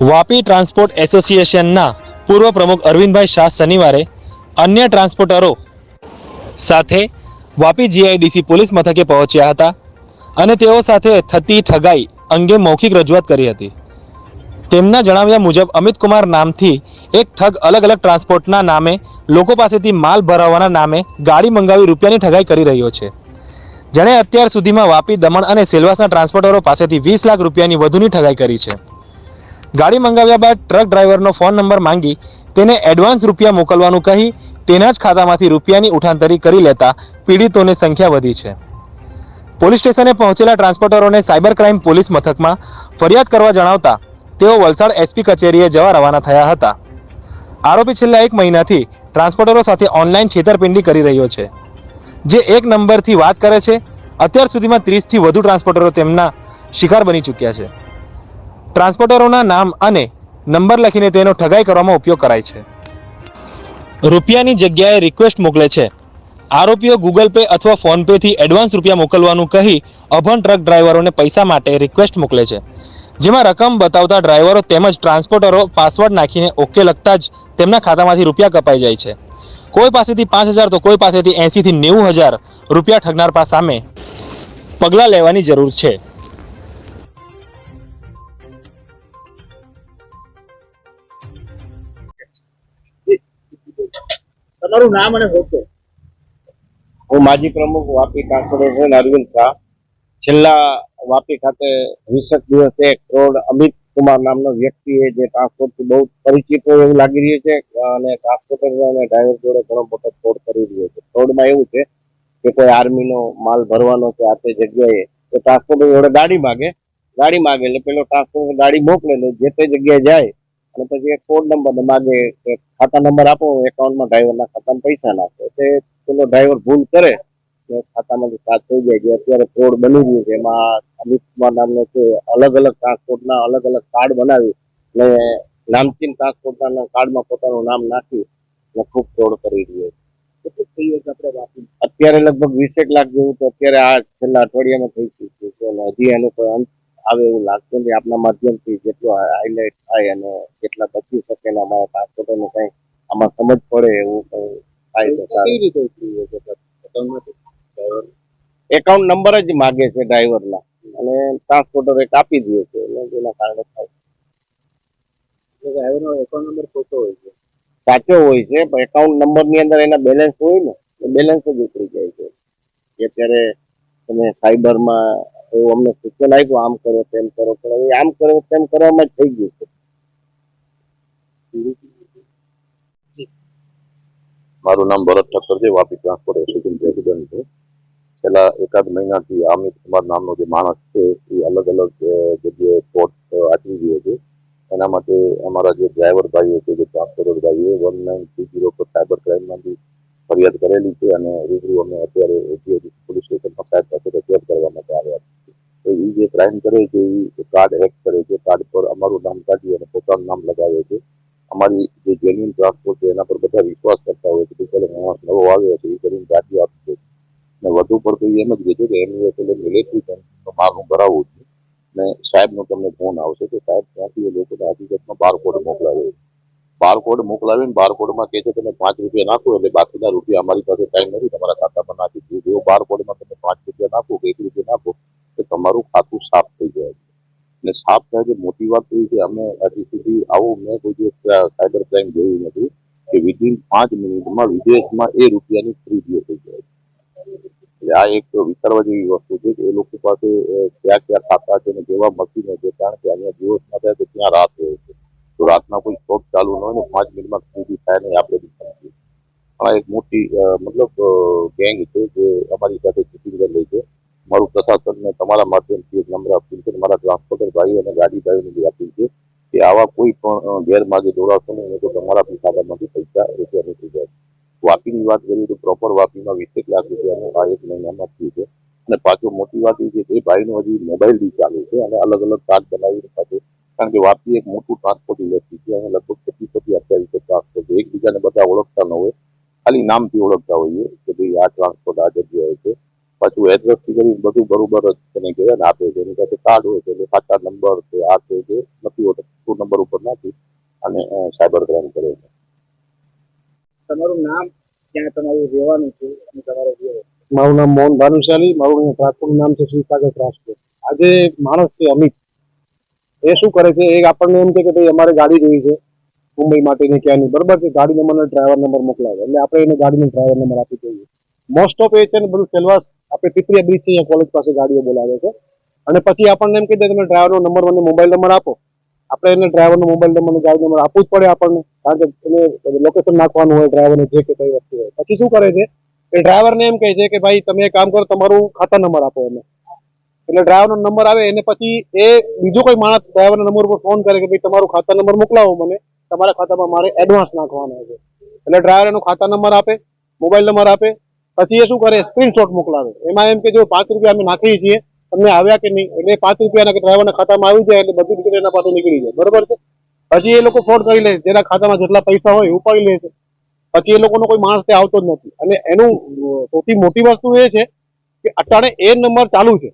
Vapi transport એસોસિએશનના પૂર્વ પ્રમુખ અરવિંદભાઈ શાહ શનિવારે અન્ય ટ્રાન્સપોર્ટરો સાથે વાપી જીઆઈડીસી પોલીસ મથકે પહોંચ્યા હતા અને તેઓ સાથે થતી ઠગાઈ અંગે મૌખિક રજૂઆત કરી હતી. તેમના જણાવ્યા મુજબ અમિત કુમાર નામથી એક ઠગ અલગ અલગ ટ્રાન્સપોર્ટના નામે લોકો પાસેથી માલ ભરાવવાના નામે ગાડી મંગાવી રૂપિયાની ઠગાઈ કરી રહ્યો છે. જેણે અત્યાર સુધીમાં વાપી દમણ અને સેલવાસના ટ્રાન્સપોર્ટરો પાસેથી વીસ લાખ રૂપિયાની વધુની ઠગાઈ કરી છે. ગાડી મંગાવ્યા બાદ ટ્રક ડ્રાઈવરનો ફોન નંબર માંગી તેને એડવાન્સ રૂપિયા મોકલવાનું કહી તેના જ ખાતામાંથી રૂપિયાની ઉઠાંતરી કરી લેતા પીડિતોની સંખ્યા વધી છે. પોલીસ સ્ટેશને પહોંચેલા ટ્રાન્સપોર્ટરોને સાયબર ક્રાઇમ પોલીસ મથકમાં ફરિયાદ કરવા જણાવતા તેઓ વલસાડ એસપી કચેરીએ જવા રવાના થયા હતા. આરોપી છેલ્લા એક મહિનાથી ટ્રાન્સપોર્ટરો સાથે ઓનલાઈન છેતરપિંડી કરી રહ્યો છે. જે એક નંબરથી વાત કરે છે, અત્યાર સુધીમાં ત્રીસથી વધુ ટ્રાન્સપોર્ટરો તેમના શિકાર બની ચૂક્યા છે. ટ્રાન્સપોર્ટરોના નામ અને નંબર લખીને તેનો ઠગાઈ કરવામાં ઉપયોગ કરાય છે. રૂપિયાની જગ્યાએ રિક્વેસ્ટ મોકલે છે. આરોપીઓ ગૂગલ પે અથવા ફોનપેથી એડવાન્સ રૂપિયા મોકલવાનું કહી અભણ ટ્રક ડ્રાઈવરોને પૈસા માટે રિક્વેસ્ટ મોકલે છે. જેમાં રકમ બતાવતા ડ્રાઈવરો તેમજ ટ્રાન્સપોર્ટરો પાસવર્ડ નાખીને ઓકે લખતા જ તેમના ખાતામાંથી રૂપિયા કપાઈ જાય છે. કોઈ પાસેથી પાંચ હજાર તો કોઈ પાસેથી એંસીથી નેવું હજાર રૂપિયા ઠગનાર સામે પગલાં લેવાની જરૂર છે. તમારું નામ અને હોદ્દો હું માજી પ્રમુખ વાપી કોર્પોરેશન અરવિંદ શાહ. છેલ્લા વાપી ખાતે વીસેક દિવસે કરોડ અમિત કુમાર નામનો વ્યક્તિએ જે ટ્રાન્સપોર્ટથી બહુ પરિચિત હોય એવું લાગી રહ્યું છે, અને ટ્રાન્સપોર્ટર અને ડ્રાઈવર જોડે ઘણો મોટો ફ્રોડ કરી રહ્યો છે. ફ્રોડમાં એવું છે કે કોઈ આર્મીનો માલ ભરવાનો છે આ તે જગ્યાએ તો ટ્રાન્સપોર્ટર જોડે ગાડી માગે. ગાડી માગે એટલે પેલો ટ્રાન્સપોર્ટર ગાડી મોકલે જે તે જગ્યાએ જાય અને પછી એક કોડ નંબર માગે કે ખાતા નંબર આપો એકાઉન્ટમાં ડ્રાઈવરના ખાતામાં પૈસા નાખો. એટલે પેલો ડ્રાઈવર ભૂલ કરે કે ખાતામાંથી સાત થઈ જાય જે અત્યારે કોડ બની ગયું છે. એમાં અમિત કુમાર નામનો છે અલગ અલગ ટ્રાન્સપોર્ટના અલગ અલગ કાર્ડ બનાવી ને નામચીન ટ્રાન્સપોર્ટના કાર્ડમાં પોતાનું નામ નાખી ને ખૂબ ફ્રોડ કરી રહ્યો છે. અત્યારે લગભગ વીસેક લાખ જેવું તો અત્યારે આ છેલ્લા અઠવાડિયામાં થઈ ચૂક્યું છે. અને હજી એનું કોઈ અંત આવે એવું લાગતું નથી. આપના માધ્યમથી જેટલું હાઇલાઇટ થાય અને જેટલા બચી શકે ને અમારા ટ્રાન્સપોર્ટરને કંઈ આમાં સમજ પડે એવું કંઈ થાય તો સારું. એકાઉન્ટ નંબર જ માગે છે ડ્રાઈવરના અને ટ્રાન્સપોર્ટર એક આપી દે છે એટલે જેના કારણે થાય. ડ્રાઈવરનો એકાઉન્ટ નંબર ખોટો હોય છે. સાચો હોય છે પણ એકાઉન્ટ નંબરની અંદર એના બેલેન્સ હોય ને એ બેલેન્સ જ ઉતરી જાય છે. કે અત્યારે તમે સાયબરમાં એવું અમને સૂચન આપ્યું, આમ કરો, તેમ કરો. પણ હવે આમ કરો, તેમ કરવામાં જ થઈ ગયું છે. મારું નામ ભરત ઠક્કર છે, વાપી ટ્રાન્સપોર્ટ એસોસિએશન પ્રેસિડેન્ટ છે. છેલ્લા એકાદ મહિનાથી અમિત કુમાર નામનો જે માણસ છે, એ અલગ અલગ જગ્યાએ કોર્ટ આચરી રહ્યો છે. એના માટે અમારા જે ડ્રાઈવર ભાઈઓ છે, જે ટ્રાન્સપોર્ટર ભાઈઓ, વન નાઇન થ્રી જીરો પર સાયબર ક્રાઇમમાંથી ફરિયાદ કરેલી છે અને રૂબરૂ અમે અત્યારે એજીએડી તો એ જે ક્રાઇમ કરે છે એ કાર્ડ હેક કરે છે કાર્ડ પર અમારું નામ કાઢી અને પોતાનું નામ લગાવે છે. અમારી જે જેન્યુન ટ્રાન્સપોર્ટ છે, એના પર બધા વિશ્વાસ કરતા હોય છે કે ચલો માણસ નવો આવ્યો છે એ કરીને ગાડી આપી દે. અને વધુ પડતું એ એમ જ કહે છે કે એમની એટલે મિલિટરી નો માલ હું ભરાવું છું. ને સાહેબનો તમને ફોન આવશે તો સાહેબ ત્યાંથી એ લોકોને હકીકતમાં બારકોડ મોકલાવે છે. બારકોડ મોકલાવીને બારકોડમાં કહે છે, તમે પાંચ રૂપિયા નાખો એટલે બાકીના રૂપિયા અમારી પાસે ટાઈમ નથી, તમારા ખાતામાં નાખી દીધું જો બારકોડમાં તમે પાંચ રૂપિયા નાખો કે એક રૂપિયા નાખો તો તમારું ખાતું સાફ થઈ જાય છે. અને સાફ થાય છે મોટી વાત તો એ છે અમે હજી સુધી આવું મેં કોઈ દિવસ સાયબર ક્રાઇમ જોયું નથી કે વિધિન પાંચ મિનિટમાં વિદેશમાં એ રૂપિયાની ખરીદીઓ થઈ જાય છે. એટલે આ એક વિચારવા જેવી વસ્તુ છે કે એ લોકો પાસે અ, કયા કયા ખાતા છે ને કેવા મશીનો છે કારણ કે અહીંયા દિવસમાં થાય તો ત્યાં રાત હોય છે. તો રાતના કોઈ શોપ ચાલુ ન હોય ને પાંચ મિનિટમાં ખરીદી થાય નહીં આપણે બી સમજીએ પણ આ એક મોટી અ, મતલબ ગેંગ છે જે અમારી સાથે ચીટિંગ રહી છે. મારું પ્રશાસનને તમારા માધ્યમથી એક નમ્ર અપીલ છે. મારા ટ્રાન્સપોર્ટર ભાઈઓ અને ગાડી ભાઈઓને બી અપીલ છે કે આવા કોઈ પણ ગેરમાર્ગે દોડાશો નહીં નહીં તો તમારા ખાતામાંથી પૈસા રૂપિયા નીકળી જાય. વાપીની વાત કરીએ તો પ્રોપર વાપીમાં વીસેક લાખ રૂપિયાનું આ એક મહિનામાં થયું છે. અને પાછું મોટી વાત એ છે એ ભાઈનું હજી મોબાઈલ બી ચાલુ છે અને અલગ અલગ કાર્ડ બનાવીને પાછું કારણ કે વાપી એક મોટું ટ્રાન્સપોર્ટ ઇન્ડસ્ટ્રી છે અને લગભગ પચીસો થી અઠ્યાવીસો ટ્રાન્સપોર્ટ એકબીજાને બધા ઓળખતા ન હોય. ખાલી નામથી ઓળખતા હોઈએ કે ભાઈ આ ટ્રાન્સપોર્ટ આ જગ્યાએ છે. પાછું એડ્રેસથી કરી બધું બરોબર જ તેને કહેવાય ને આપે છે. એની પાસે કાર્ડ હોય છે એટલે સાચા નંબર છે આ છે જે નથી હોતો નંબર ઉપર નાખી અને સાયબર ક્રાઇમ કરે છે. તમારું નામ ક્યાં તમારું રહેવાનું છે અને તમારો જે મારું નામ મોહન ભાનુશાલી મારું અહીંયા ટ્રાન્સપોર્ટ નામ છે શ્રી સાગર ટ્રાન્સપોર્ટ આજે માણસ છે અમિત. એ શું કરે છે? એ આપણને એમ કે ભાઈ અમારે ગાડી જોઈએ છે મુંબઈ માટેની ક્યાંની બરાબર છે? ગાડી નંબર ડ્રાઈવર નંબર મોકલાવે. એટલે આપણે એને ગાડીનો ડ્રાઈવર નંબર આપી દઈએ. મોસ્ટ ઓફ એ છે ને બધું સેલવાસ આપણે પીપરિયા બ્રિજ છે અહીંયા કોલેજ પાસે ગાડીઓ બોલાવે છે. અને પછી આપણને એમ કહી દે તમે ડ્રાઈવરનો નંબર મને મોબાઈલ નંબર આપો. આપણે એને ડ્રાઈવરનો મોબાઈલ નંબર ગાડી નંબર આપવું જ પડે આપણને. કારણ કે એને લોકેશન નાખવાનું હોય ડ્રાઈવરને જે કે કઈ વસ્તુ હોય. પછી શું કરે છે? એ ડ્રાઈવરને એમ કહે છે કે ભાઈ, તમે એક કામ કરો, તમારું ખાતા નંબર આપો એને. એટલે ડ્રાઈવરનો નંબર આવે, એને પછી એ બીજો કોઈ માણસ ડ્રાઈવરના નંબર ઉપર ફોન કરે કે ભાઈ, તમારું ખાતા નંબર મોકલાવો મને. તમારા ખાતામાં મારે એડવાન્સ નાખવાના છે. એટલે ડ્રાઈવર એનો ખાતા નંબર આપે મોબાઈલ નંબર આપે પછી એ શું કરે? સ્ક્રીનશોટ મોકલાવે. એમાં એમ કે જો પાંચ રૂપિયા અમે નાખીએ છીએ, તમને આવ્યા કે નહીં? એટલે પાંચ રૂપિયાના ડ્રાઈવરના ખાતામાં આવી જાય એટલે બધી રીતે એના પાસે નીકળી જાય. બરોબર છે? પછી એ લોકો ફ્રોડ કરી લે જેના ખાતામાં જેટલા પૈસા હોય ઉપાડી લે છે. પછી એ લોકોનો કોઈ માણસ ત્યાં આવતો જ નથી. અને એનું સૌથી મોટી વસ્તુ એ છે કે અત્યારે એ નંબર ચાલુ છે.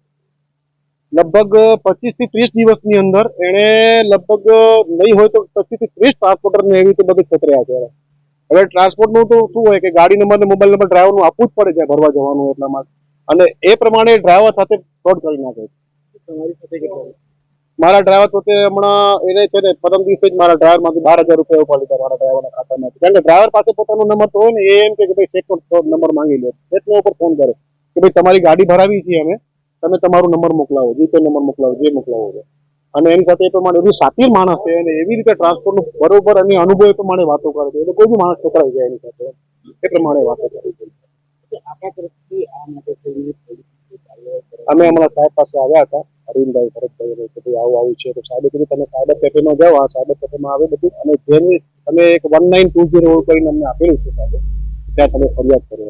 લગભગ પચીસથી ત્રીસ દિવસની અંદર એણે લગભગ નહીં હોય તો પચીસથી ત્રીસ ટ્રાન્સપોર્ટરને એવી રીતે બધું છેતર્યા છે. હવે ટ્રાન્સપોર્ટનું તો શું હોય કે ગાડી નંબર ને મોબાઈલ નંબર ડ્રાઈવરનું આપવું જ પડે છે ભરવા જવાનું એટલા માટે. અને એ પ્રમાણે ડ્રાઈવર સાથે ફ્રોડ કરી નાખે છે. મારા ડ્રાઈવર પોતે હમણાં એને છે ને પ્રથમ દિવસે જ મારા ડ્રાઈવરમાંથી બાર હજાર રૂપિયા ઉપાડી લીધા મારા ડ્રાઈવરના ખાતામાંથી કારણ કે ડ્રાઈવર પાસે પોતાનો નંબર તો હોય ને એ એમ કે ભાઈ ચેકનો નંબર માંગી લે. ચેકનો ઉપર ફોન કરે કે ભાઈ તમારી ગાડી ભરાવી છીએ અમે તમે તમારો નંબર મોકલાવો જે તે નંબર મોકલાવો જે મોકલાવો છે. અને એની સાથે એ પ્રમાણે એવી સાતીર માણસ છે અને એવી રીતે ટ્રાન્સપોર્ટનું બરોબર અને અનુભવ એ પ્રમાણે વાતો કરે છે. એટલે કોઈ બી માણસ છોકરાઈ જાય એની સાથે. એ પ્રમાણે વાતો કરે છે. અમે હમણાં સાહેબ પાસે આવ્યા હતા, અરવિંદભાઈ ભરતભાઈ કે ભાઈ આવું આવું છે, તો સાહેબે કીધું, તમે સાયબર કેફેમાં જાઓ. આ સાયબર કેફેમાં આવે બધું અને જેની તમે એક વન નાઇન ટુ ઝીરો કરીને અમને આપેલું છે સાહેબ, ત્યાં તમે ફરિયાદ કરો.